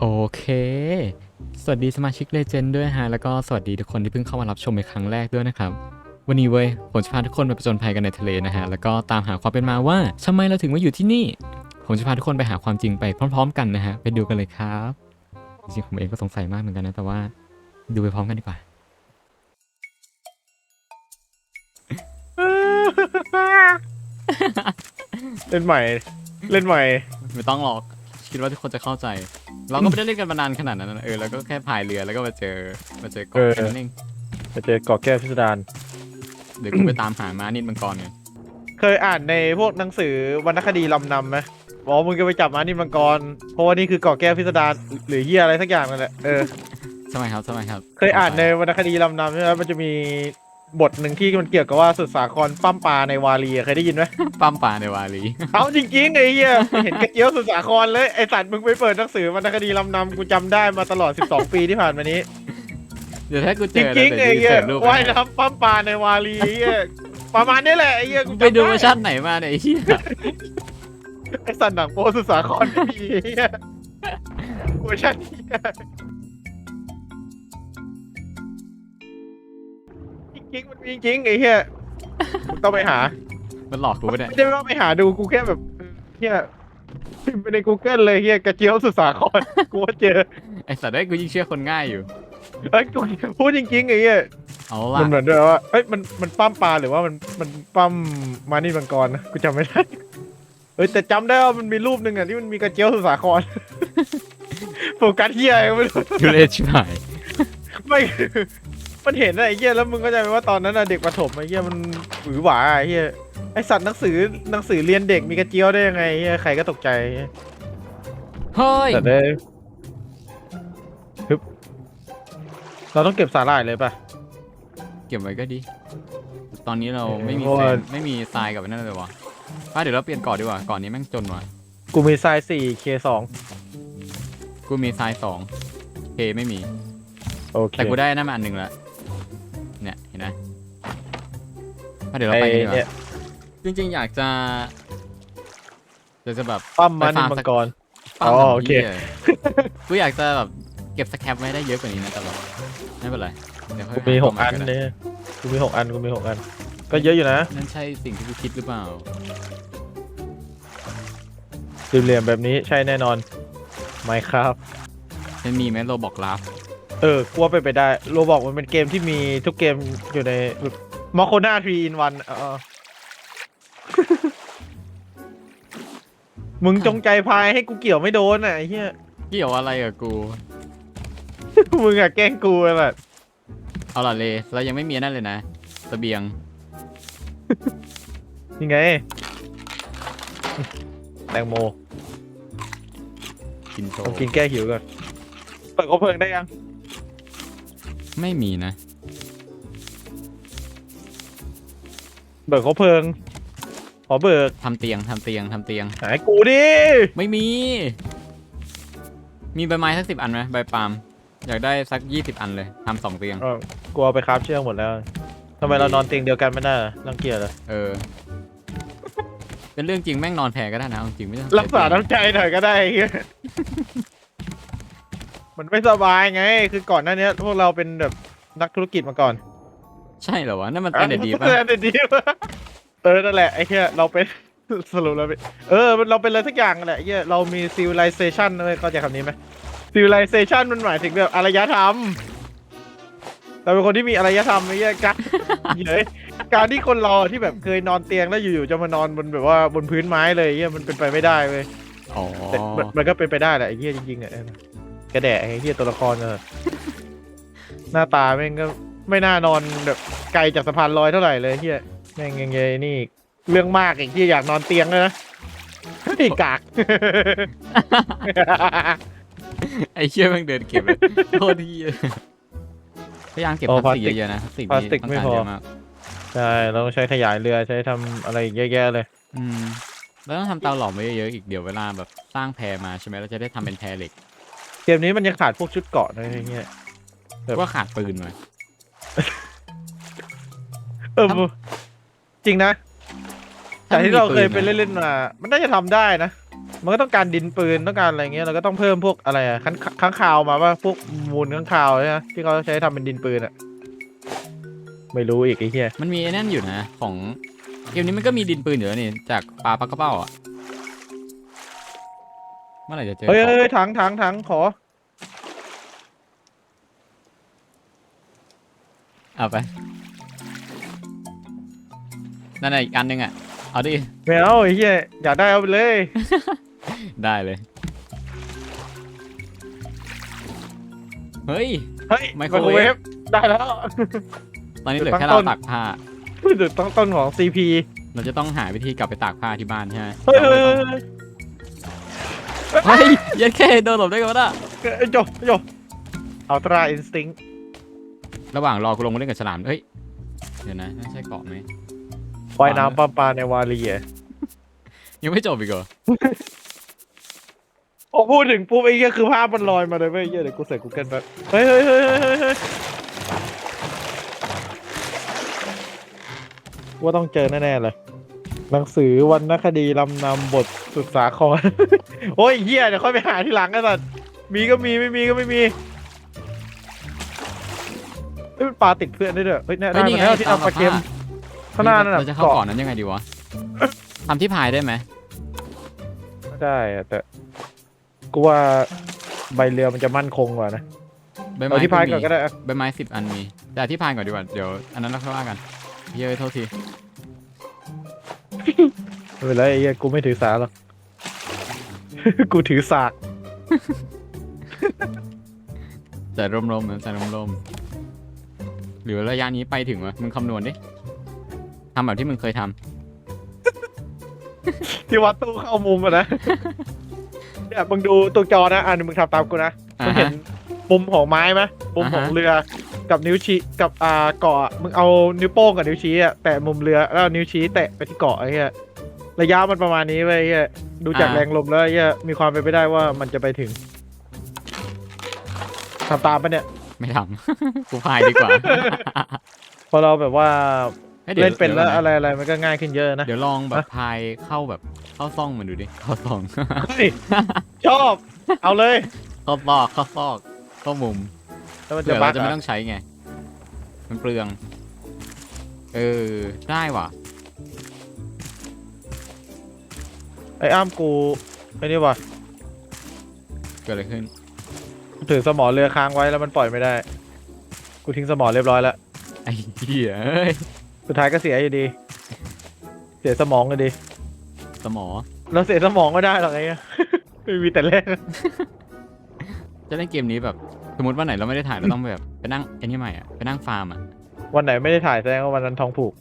โอเค สวัสดีสมาชิกเลเจนด์ด้วยฮะ แล้วก็สวัสดีทุกคนที่เพิ่งเข้ามารับชมในครั้งแรกด้วยนะครับ วันนี้เว้ย ผมจะพาทุกคนไปผจญภัยกันในทะเลนะฮะ แล้วก็ตามหาความเป็นมาว่าทำไมเราถึงมาอยู่ที่นี่ ผมจะพาทุกคนไปหาความจริงไปพร้อม ๆ กันนะฮะ ไปดูกันเลยครับ จริงๆผมเองก็สงสัยมากเหมือนกันนะ แต่ว่าดูไปพร้อมกันดีกว่า เล่นใหม่ เล่นใหม่ ไม่ต้องหรอก คิดว่าทุกคนจะเข้าใจ เราก็ไม่ได้เล่นกันมานานขนาดนั้นนะเออเราก็แค่พายเรือแล้วก็มาเจอมาเจอเกาะแค่นั้นเองไปเจอเกาะแก้วพิสดารเดี๋ยวกูไปตามหามานิดมังกรไงเคยอ่านในพวกหนังสือวรรณคดีลำนำไหมบอกว่ามึงจะไปจับมานี่มังกร เพราะว่านี่คือเกาะแก้วพิสดารหรือเฮียอะไรสักอย่างนั่นแหละเออสมัยครับสมัยครับ เคยอ่านในวรรณคดีลำนำใช่ไหมมันจะมี บทหนึ่งที่มันเกี่ยวกับว่าสุดสาครปั้มปลาในวารีอะเคยได้ยินไหม ปั้มป่าในวาลีเอาจริงๆไอ้เหี้ยเห็นกระเจียวสุดสาครเลยไอสัตว์มึงไปเปิดหนังสือวรรณคดีลำนำกูจำได้มาตลอด 12 ปีที่ผ่านมานี้ เดี๋ยวถ้ากูเจจอริงๆแล้วไอ้เดี๋ยวเหี้ยเสิร์ฟรูปว่ายน้ำปั้มปลาในวารีไอ้เหี้ยประมาณนี้แหละไอ้เหี้ยกูไปจำดูได้เวอร์ชันไหนมาเนี่ยไอ้เหี้ยไอสัตว์หนังโป๊สุดสาครไม่มีไอ้เหี้ยเวอร์ชันเหี้ย จริงๆมันมีจริงไอ้เหี้ยมึงต้องไปหามันหลอกกูไปเนี่ยไม่ได้ว่าไปหาดูกูแค่แบบเฮียพิมพ์ไปใน Google เลยเฮียกระเจียวสุดสาครกูว่าเจอไอ้สัตว์ได้ยกูยิ่งเชื่อคนง่ายอยู่ เอ้ยกูพูดจริงๆไอ้เฮียเอามัล่ะนเหมือนด้วยว่าเอ้ยมันมันปั้มปลาหรือว่ามันมันปั้มมานี่มังกรนะกูจำไม่ได้เอ้ยแต่จำได้ว่ามันมีรูปหนึ่งอะที่มันมีกระเจียวสุดสาครโฟกัสเฮียอะไรก็ไม่รู้ ทุเรศชิบหายไม่ มันเห็นอะไอ้เฮียแล้วมึงก็จะไหมว่าตอนนั้นอะเด็กประถมไอ้เฮียมันหวือหวาอะไอ้เฮียไอสัตว์หนังสือหนังสือเรียนเด็กมีกระเจียวได้ยังไงเฮียใครก็ตกใจเฮ้ย แต่ได้ฮึบเราต้องเก็บสาหร่ายเลยป่ะ เก็บไว้ก็ดี ตอนนี้เราเออไม่มีเพราะเซว่า นไม่มีทรายกับไอ้นั่นเลยวะป้าเดี๋ยวเราเปลี่ยนเกาะดีกว่าเก่อนนี้แม่งจนว่ะ กูมีทรายสี่เคสองกูมีทรายสองเคไม่มี โอเคแต่กูได้นั่นมาอันหนึ่งละ เดี๋ยวเราไอไปกันดีกเนี่ยว่าจริงๆ อยากจะอยากจะแบบ ปั้มมันไปฟาร์ม มังสักกร ปั้มอ๋อทำโอเคหี้ยกูอยากจะแบบเก็บสแครปไว้ได้เยอะกว่านี้นะแต่แบบไม่เป็นไรเดี๋ยวค่อยกูมีหกาอันได้เนี่ยกูมีหกอันกูมีหกอัน ก็เยอะอยู่นะนั่นใช่สิ่งที่กูคิดหรือเปล่า สี่เหลี่ยมแบบนี้ใช่แน่นอนไม่ครับจะมีไหมโรบอกลาฟเออกลัวไปนไปได้โรบอกมันเป็นเกมที่มีทุกเกมอยู่ใน มอโคนาทรีอินวันเออ มึงจงใจพายให้กูเกี่ยวไม่โดนอะไอ้เหี้ย เกี่ยวอะไรกับกู มึงอะแกล้งกูแบบเอาล่ะเลยเรายังไม่มีนั่นเลยนะเสบียง ยังไง แตงโมกินโชต้องว์กินแก้หิวก่อนเปิดกระเพลิงได้ยัง ไม่มีนะ เบิกกระเพลิง ขอเบิก ทำเตียงทำเตียงทำเตียง หายกูดิ ไม่มี มีใบไม้สักสิบอันไหมใบปาล์มอยากได้สักยี่สิบอันเลยทำสองเตียง เออกูเอาไปคราฟเชือกหมดแล้ว ทำไมเรานอนเตียงเดียวกันไม่ได้เหรอรังเกียจเหรอเออ เป็นเรื่องจริงแม่งนอนแพรก็ได้นะเอาจริงไม่ต้องรักษาน้ำใจหน่อยก็ได้ไอ้เหี้ยมันไม่สบายไง คือก่อนหน้านี้พวกเราเป็นแบบนักธุรกิจมาก่อน ใช่เหรอวะนั่นมันเป็นเด็ดดีป่ะเออเด็ดดีป่ะเออนั่นแหละไอ้เหี้ยเราเป็นสรุปเราเป็นเออมันเราเป็นอะไรสักอย่างนั่นแหละไอ้เหี้ยเรามี civilization เลยเข้าใจคำนี้ไหม civilization มันหมายถึงแบบอารยธรรมเราเป็นคนที่มีอารยธรรมไอ้เหี้ยการเย้ยการที่คนเราที่แบบเคยนอนเตียงแล้วอยู่ๆจะมานอนบนแบบว่าบนพื้นไม้เลยไอ้เหี้ยมันเป็นไปไม่ได้เว้ยอ๋อแต่มันมันก็เป็นไปได้แหละไอ้เหี้ยจริงๆอะเออกระแดะไอ้เหี้ยตัวละครเออหน้าตาแม่งก็ ไม่น่านอนแบบไกลจากสะพานลอยเท่าไหร่เลยเหี้ยแม่งยังไงนี่อีกเรื่องมากอีกที่อยากนอนเตียงเลยนะไอ้กาก ไอ้เชี่ยแม่งเดินเก็บเลยโคตรดียพยายามเก็บโอ้พลาสติกพลาสติกเยอะๆนะพลาสติกพลาสติกต้องไม่การพอเยอะมากใช่เราต้องใช้ขยายเรือใช้ทำอะไรอีกเยอะแยะเลย อืมแล้วต้องทำเตาหลอมไว้เยอะๆอีกเดี๋ยวเวลาแบบสร้างแพรมาใช่ไหมเราจะได้ทำเป็นแพรเหล็กเกมนี้มันยังขาดพวกชุดเกราะนะไอ้เงี้ยแบบ ว่าขาดปืนไว้ เออทำจริงนะถ้าแต่ไม่ที่มีเราเคยปืไปนอะเล่นๆมา มันน่าจะทำได้นะ มันก็ต้องการดินปืนต้องการอะไรเงี้ย เราก็ต้องเพิ่มพวกอะไรอะค้างค้างคาวมาว่าพวกมูลค้างคาวใช่ไหมที่เขาใช้ทำเป็นดินปืนอะไม่รู้อีกไอ้เหี้ย มันมีไอ้นั่นอยู่นะ ของเกมนี้มันก็มีดินปืนอยู่แล้วนี่ จากปลาปักกระเป้าอะเมื่อไหร่จะเจอ เฮ้ยของเฮ้ยถังถังถังขอ เอาไป นั่นน่ะอีกอันหนึงอะ เอาดิ ไม่เอาไอ้เหี้ยอยากได้เอาไปเลย ได้เลย เฮ้ย เฮ้ยไมโครเวฟ ได้แล้ว ตอนนี้เหลือตั้งแค่เราต้นตากผ้า จุดต้นต้นของ CP เราจะต้องหาวิธีกลับไปตากผ้าที่บ้านใช่ไหมเฮ้ยเฮ้ยเฮ้ยเฮ้ยเยันแค่โดนหลบได้กันวะน่ะ เฮ้ยโจโจอัลตร้าอินสติ้ง ระหว่างรอกูลงมาเล่นกับฉลามเฮ้ย เดี๋ยวนะนั่นใช่เกาะไหมว่ายน้ำปลาปลาในวาลีอะยังไม่จบอีกเหรอ พอพูดถึงปุ๊บไอ้เหี้ยคือภาพมันลอยมาเลยเว้ยไอ้เหี้ยเดี๋ยวกูใส่กูเกิลแป๊บเฮ้ยเฮ้ยเฮ้ยเฮ้ยเฮ้ยเฮ้ยว่าต้องเจอแน่ๆเลย หนังสือวรรณคดีลำนำบทสุดสาคร โอ้ยเหี้ยเดี๋ยวค่อยไปหาทีหลังกันสัตว์มีก็มีไม่มีก็ไม่มีเฮ้ยมัน ปลาติดเพื่อนได้ด้วยเฮ้ยเนี่ยเฮ้ได้ยนี่มาไงแล้วที่ตามเอาปลาเค็มผ้ข้างหน้านั่นเราน่ะจะเข้าเกาะเก่อนนั้นยังไงดีวะทำที่พายได้ไหมไม่ได้อะแต่กูว่าใบเรือมันจะมั่นคงกว่านะ ใบเอาไม้ที่พายมีก่อนก็ได้อะ ใบไม้สิบอันมีแต่ที่พายก่อนดีกว่าเดี๋ยวอันนั้นเราค่อยว่ากันเย้ยโทษทีไม่เป็นไรไอ้เหี้ยกูไม่ถือสาหรอก กูถือสาก ใจร่มๆนะใจร่มๆ หรือระยะนี้ไปถึงวะมึงคำนวณดิทำแบบที่มึงเคยทำที่วัดตู้เข้ามุมอะนะเนี่ยมึงดูตัวจอนะอ่ามึงทำตามกูนะอ่ามึงฮะเห็นมุมของไม้ไหมมุมของอ่าฮะ เรือกับนิ้วชี้กับอ่าเกาะอะมึงเอานิ้วโป้งกับนิ้วชี้อะแตะมุมเรือแล้วเอานิ้วชี้แตะไปที่เกาะไอ้เหี้ยระยะมันประมาณนี้เว้ยไอ้เหี้ยดูจากแรงลมแล้วไอ้เหี้ยมีความเป็นไปได้ว่ามันจะไปถึงทำตามปะเนี่ย ไม่ทำ กูพายดีกว่าพอเราแบบว่าฮ้ยดี๋ยวเล่นเป็นแล้วดี๋ยอะไรอะไรมันก็ง่ายขึ้นเยอะนะเดี๋ยวลองแบบฮะพายเข้าแบบเข้าซ่องมันดูดิ เข้าซ่อง เฮ้ยชอบ เอาเลย เข้าซอกเข้าซอกเข้ามุม แล้วมันเผื่จะอบัเรากจะไม่อะต้องใช้ไง มันเปลือง เออ ได้ว่ะ ไอ้อ้ามกูไอ้นี่วะเกิดอะไรขึ้น ถือสมอเรือค้างไว้แล้วมันปล่อยไม่ได้ กูทิ้งสมอเรียบร้อยแล้ว ไอ้เหี้ยเอ้ยสุดท้ายก็เสียอยู่ดี เสียสมองเลยดี สมอ เราเสียสมองไม่ได้หรอกไอ้เงี้ย ไม่มีแต่แรกจะเล่นเกมนี้แบบ สมมติวันไหนเราไม่ได้ถ่ายเราต้องแบบไปนั่งไอ้นี่ใหม่อะไปนั่งฟาร์มอะวันไหนไม่ได้ถ่ายแสดงว่าวันนั้นท้องผูก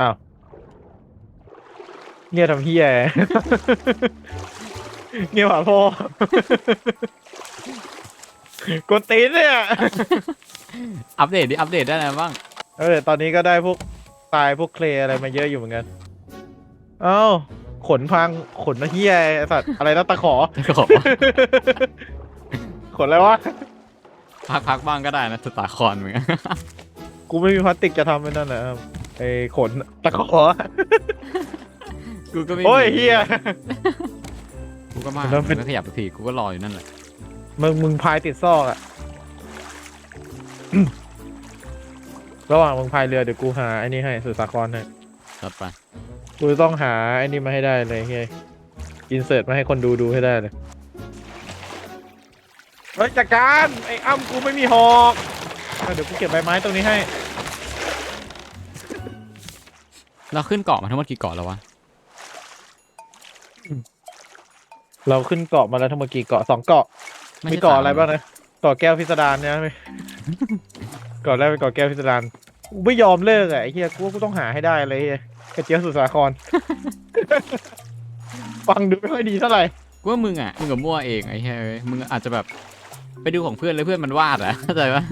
อ้าวเงียบทำเฮีย เงียบหาพ่อกดตีนเนี่ยอัปเดตดิอัปเดตได้อะไรบ้างเออตอนนี้ก็ได้พวกทรายพวกเคลย์อะไรมาเยอะอยู่เหมือนกัน เอ้า ขนพังขนเฮียไอ้สัตว์อะไรนะตะขอ ก็บอกว่าขนอะไรวะ พักพักบ้างก็ได้นะสตาร์คอนเหมือนกันกูไม่มีพลาสติกจะทำไอ้นั่นนะครับไอ้ขนตะขอ กูก็ไม่มีโอ้ยเฮีย กูก็มาแล้วเป็นไม่ขยับสักทีกูก็รออยู่นั่นแหละมึงมึงพายติดซอกอะ ระหว่างมึงพายเรือเดี๋ยวกูหาไอ้นี่ให้สุดสาครให้จัดไปกูจะต้องหาไอ้นี่มาให้ได้เลยเฮียอินเสิร์ตมาให้คนดูดูให้ได้เลยเฮ้ยจัดการไอ้อ้ำกูไม่มีหอกอะเดี๋ยวกูเก็บใบไม้ตรงนี้ให้ เราขึ้นเกาะมาทั้งหมดกี่เกาะแล้ววะ เราขึ้นเกาะมาแล้วทั้งหมดกี่เกาะสองเกาะ ไม่มีใช่เกาะสอะไรบ้างนะเกาะแก้วพิสดารเนี่ยไหม เกาะแรกเป็นเกาะแก้วพิสดารกูไม่ยอมเลิกอะไอ้เฮียกูว่ากูต้องหาให้ได้เลยเฮียกระเจี๊ยบสุดสาคร ฟังดูไม่ค่อยดีเท่าไหร่กูว่ามึงอะมึงกับมั่วเองไอ้เฮ้ยมึงอาจจะแบบไปดูของเพื่อนแล้วเพื่อนมันวาดอะเข้าใจปะ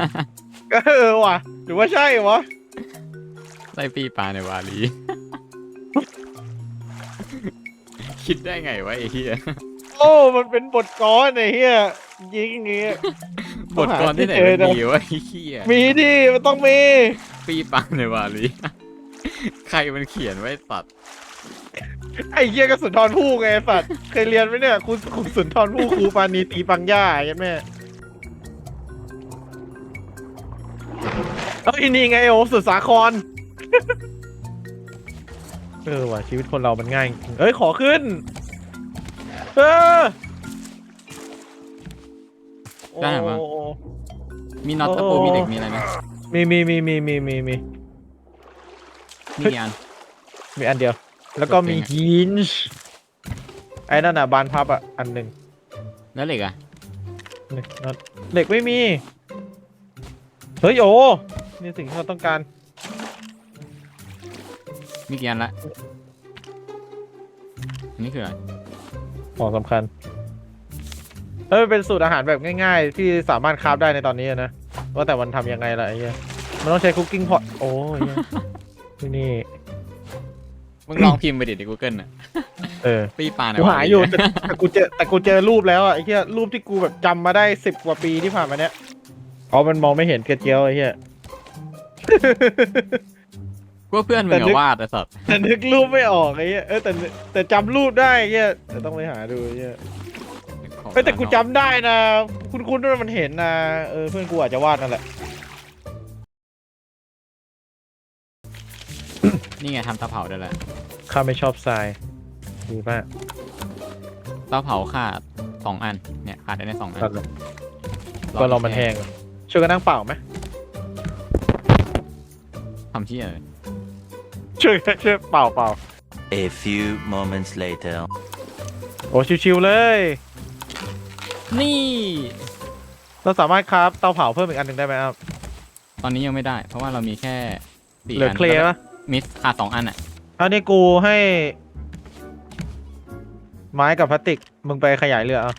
ก็เออว่ะหรือว่าใช่วะไล่ปีปลาในวาลี คิดได้ไงวะไอ้เหี้ย โอ้ มันเป็นบทกลอนไอ้เฮียยิงอย่างงี้ บทกลอนที่ไหนเจอมันนะมีวะไอ้เหี้ยมีดิมันต้องมีปีปลาในวาลีใครมันเขียนไว้ตัดไอ้เหี้ยกระสุนทรภู่ไงไอ้สัตว์เคยเรียนไหมเนี่ยครูครูสุนทรภู่ครูปานีตีปังย่าไอ้แม่เอ้ยนี่ไงโอ้สุดสาครเออว่ะชีวิตคนเรามันง่ายจริงเอ้ยขอขึ้น เออได้เหรอวะโอ้ มีน็อตตะปูมีเหล็กมีอะไรไหมมีมีมีมีมีมีมีมีกี่อัน มีอันเดียว แล้วก็มีจบเองอะหินช์ไอ้นั่นอะบานพับอะอันหนึ่งแล้วเหล็กอะนี่นั่นเหล็กไม่มี เฮ้ยโอ้นี่สิ่งที่เราต้องการมีกี่อันละอันนี่คืออะไร ของสำคัญเฮ้ยมันเป็นสูตรอาหารแบบง่าย ๆ ที่สามารถคราฟได้ในตอนนี้อะนะว่าแต่มันทำยังไงล่ะไอ้เหี้ยมันต้องใช้คุกกิ้งพอตโอ้ยเหี้ยที่นี่ มึงลองพิมพ์ไปดิใน Google น่ะเออปีปลาไหนกูวะหาอยู่แต่แต่กูเจอแต่กูเจอรูปแล้วอะไอ้เหี้ยรูปที่กูแบบจำมาได้สิบกว่าปีที่ผ่านมาเนี้ยอ๋อมันมองไม่เห็นกระเจียวไอ้เหี้ยกู ว่าเพื่อนมึแต่งนึอะกวาดไอ้สัตว์แต่นึกรูปไม่ออกไอ้เหี้ยเออแต่แต่จำรูปได้ไอ้เหี้ยแต่ต้องไปหาดูไอ้เหี้ยเฮ้ยแต่กูจำได้นะ คุณคุณว่ามันเห็นนะเออเพื่อนกูอาจจะวาดนั่นแหละนี่ไงทำเตาเผาได้แล้วข้าไม่ชอบทรายดีมากเตาเผาขาดสองอันเนี่ยขาดได้ในสองอันตัดเลยก็รอมันแห้งก่อนช่วยกันนั่งเปล่าไหมทำที่อะไร ช่วยช่วยเปล่าเปล่า A few moments later. โอ้ชิวๆเลย นี่ เราสามารถคราฟเตาเผาเพิ่มอีกอันหนึ่งได้ไหมครับ ตอนนี้ยังไม่ได้ เพราะว่าเรามีแค่สี่เหลืออันเคลียร์ปะมิสขาดสองอันอะ อันนี้กูให้ ไม้กับพลาสติก มึงไปขยายเรือเอา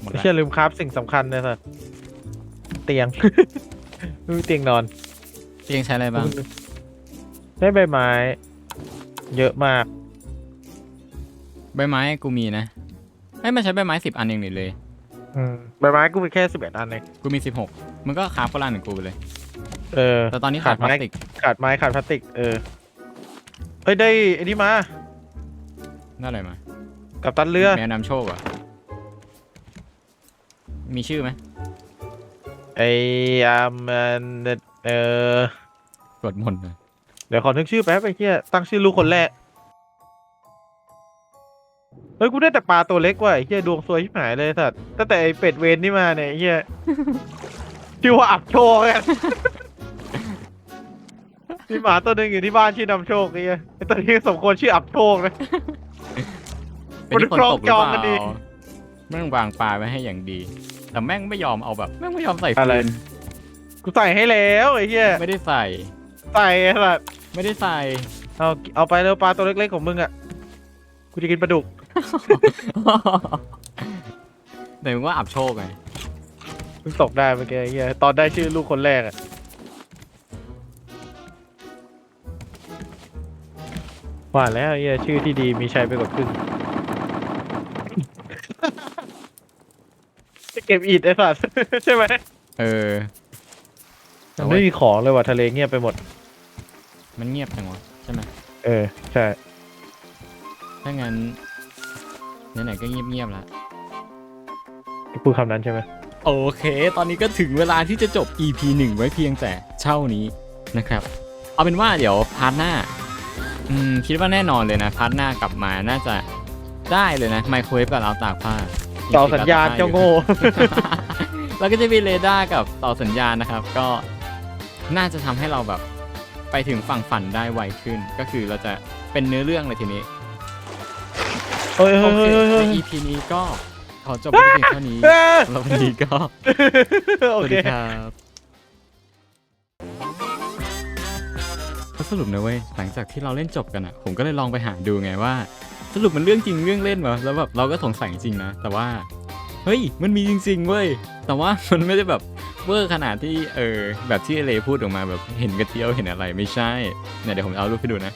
หมดไม่แล้วเชื่อลืมคราฟสิ่งสำคัญเลยสัส เตียง ไม่มีเตียงนอน เตียงใช้อะไรบ้าง ได้ใบไม้ เยอะมาก ใบไม้กูมีนะเอ้ยมันใช้ใบไม้สิบอันเองนี่เลย อืมใบไม้กูมีแค่สิบเอ็ดอันเองกูมีสิบหกมึงก็คราฟคนละหนึ่งกูไปเลย เออ แต่ตอนนี้ขาดพลาไม้ สติก ขาดไม้ขาดพลาสติก เออเฮ้ยได้ไอ้นี่มาได้อะไรมากับตันเรือ แมวนำโชคเหรอะ มีชื่อไหม ไอ้อามนเออสวดมนต์เลยเดี๋ยวขอนึกชื่อแป๊บไอ้เหี้ยตั้งชื่อลูกคนแรกเฮ้ยกูได้แต่ปลาตัวเล็กว่ะไอ้เหี้ยดวงซวยชิบหายเลยสัตว์ตั้งแต่ไอ้เป็ดเวนนี่มาเนี่ยไอ้เหี้ยชื่อว่าอับโชคกันมีหมาตัวหนึ่งอยู่ที่บ้านชื่อนำโชคไอ้เหี้ยไอ้ตัวนี้สมควรชื่ออับโชคนะ เป็นที่คนตกหรือมันครองจองเปกันดีล่าแม่งวางปลาไว้ให้อย่างดี แต่แม่งไม่ยอมเอาแบบแม่งไม่ยอมใส่อะไร ฟืนกูใส่ให้แล้วไอ้เหี้ยไม่ได้ใส่ ใส่ไอ้สัตว์ไม่ได้ใส่ เอาเอาไปเร็วปลาตัวเล็กๆของมึงอะกูจะกินปลาดุกแต่มึงว่าอับโชคไงเพิ่งตกได้เมื่อกี้ไอ้เหี้ยตอนได้ชื่อลูกคนแรกอะว่าแล้วไอ้เหี้ยชื่อที่ดีมีชัยไปกว่าครึ่ง จะ เก็บอิดไอ้สัตว์ ใช่ไหมเออมันไม่มีของเลยว่ะทะเลเงียบไปหมด มันเงียบจังวะใช่ไหมเออ ใช่ ถ้างั้นไหนๆก็เงียบๆแล้วพูดคำนั้นใช่ไหม โอเค ตอนนี้ก็ถึงเวลาที่จะจบ EP 1 ไว้เพียงแต่เช่านี้นะครับ เอาเป็นว่าเดี๋ยวพาร์ทหน้า อืม คิดว่าแน่นอนเลยนะ พาร์ทหน้ากลับมาน่าจะได้เลยนะ ไมโครเวฟกับเราวตากผ้า ต่อสัญญาณเจ้าโง่ แล้วก็จะมีเรดาร์กับต่อสัญญาณนะครับ ก็น่าจะทำให้เราแบบไปถึงฝั่งฝันได้ไวขึ้น ก็คือเราจะเป็นเนื้อเรื่องเลยทีนี้ เฮ้ยโอเฮ้ยเคเฮ้ยเฮ้ยใน EP นี้ก็ขอจบไปเพียงเท่านี้เฮ้ยสำหรับวันนี้ก็โอสวัสเค ดีครับก็สรุปนะเว้ยหลังจากที่เราเล่นจบกันอะ ผมก็เลยลองไปหาดูไงว่า สรุปมันเรื่องจริงเรื่องเล่นวะแล้วแบบเราก็สงสัยจริงนะ แต่ว่าเฮ้ยมันมีจริงๆเว้ยแต่ว่ามันไม่ได้แบบเวอร์ขนาดที่เออแบบที่เอเลพูดออกมาแบบเห็นกระเทียวเห็นอะไรไม่ใช่เนี่ยเดี๋ยวผมเอารูปให้ดูนะ